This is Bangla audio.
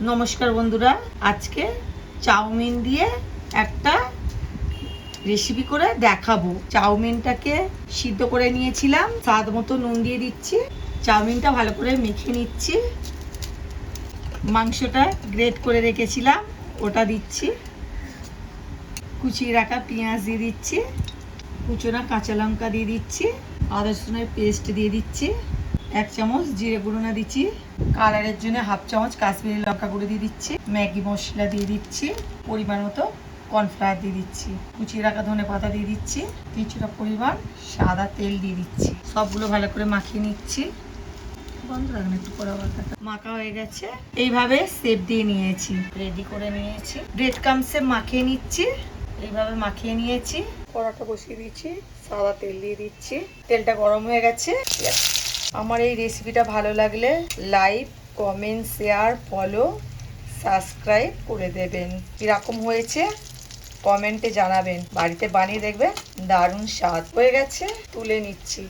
নমস্কার বন্ধুরা। আজকে চাউমিন দিয়ে একটা রেসিপি করে দেখাবো। চাউমিনটাকে সিদ্ধ করে নিয়েছিলাম, স্বাদ মতো নুন দিয়ে দিচ্ছি, চাউমিনটা ভালো করে মেখে নিচ্ছি। মাংসটা গ্রেট করে রেখেছিলাম, ওটা দিচ্ছি। কুচিয়ে রাখা পেঁয়াজ দিয়ে দিচ্ছি, কুচোনা কাঁচা লঙ্কা দিয়ে দিচ্ছি, আদা রসুনের পেস্ট দিয়ে দিচ্ছি। এক চামচ জিরে গুঁড়ো না দিচ্ছি। কালারের জন্য হাফ চামচ কাশ্মীরি লঙ্কা গুঁড়ো দিয়ে দিচ্ছি। ম্যাগি মশলা দিয়ে দিচ্ছি। পরিমাণ মতো কর্নফ্লাওয়ার দিয়ে দিচ্ছি। কুচিয়ে রাখা ধনে পাতা দিয়ে দিচ্ছি। কিছুটা পরিমাণ সাদা তেল দিয়ে দিচ্ছি। সবগুলো ভালো করে মাখিয়ে নিচ্ছি। বন্ধ রাখুন একটু মাখা হয়ে গেছে। এইভাবে সেপ দিয়ে নিয়েছি। রেডি করে নিয়েছি। ব্রেড কামসে মাখিয়ে নিচ্ছি। এইভাবে মাখিয়ে নিয়েছি। কড়াটা বসিয়ে দিচ্ছি সাদা তেল দিয়ে দিচ্ছি। তেলটা গরম হয়ে গেছে। আমার এই রেসিপিটা ভালো লাগলে like comment share follow subscribe করে দেবেন। কীরকম হয়েছে? কমেন্টে জানাবেন। বাড়িতে বানিয়ে দেখবেন দারুণ স্বাদ। হয়ে গেছে। তুলে নিচ্ছি।